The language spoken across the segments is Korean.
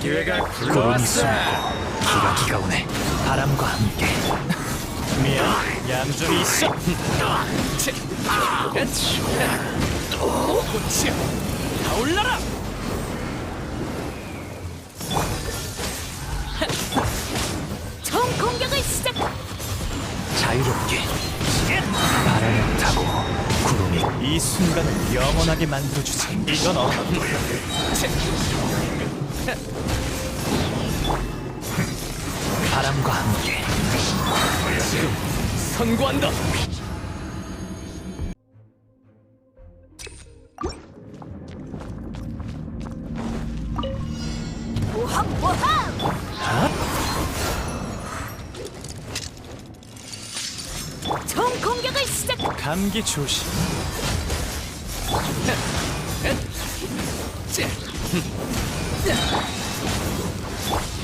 기회가 구름이 굴러왔어. 숨고 기러기가 오네 바람과 함께 미안, 얌전히 있어. 치, 그렇지. 꽃이야, 타올라라. 총 공격을 시작. 자유롭게 바람을 타고 구름이 이 순간을 영원하게 만들어주지. 이건 거야? 바람과 함께 선구한다. 모함 모함. 총 공격을 시작. 감기 조심.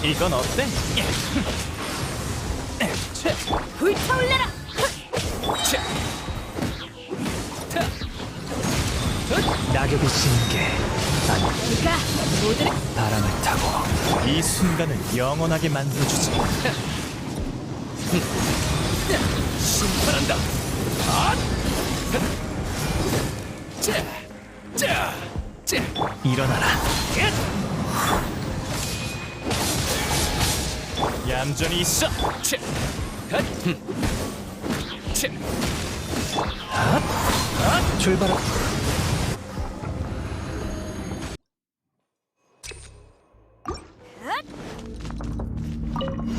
이건 어때? 불타올라라. 낙엽이 지는 게 아니 네가 모두를 바람을 타고 이 순간을 영원하게 만들어주지. 심판한다. 아! 자, 자, 자. 일어나라 얌전히 있어. 자, 핫. 자, 출발하.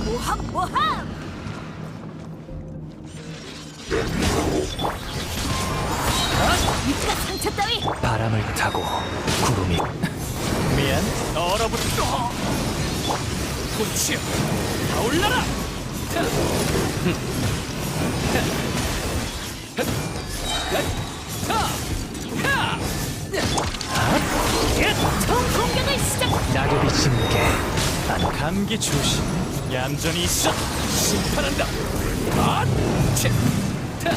모함 모함. 입가 상처 따위. 바람을 타고 구름이 미안. 얼어붙어. 꽃이여, 타올라라. 자. 총 공격을 시작. 낙엽이 지는 게 아니 감기 조심. 얌전히 있어. 심판한다. 아! 치! 타!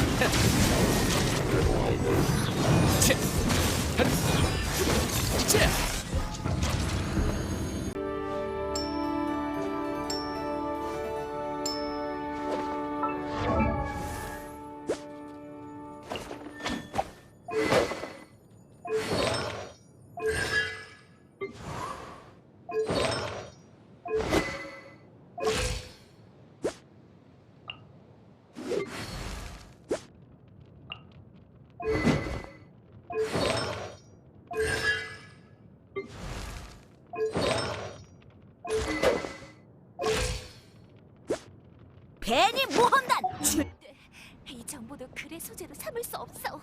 치! 핫! 치! 괜히 모험단. 이 정보도 글의 소재로 삼을 수 없어.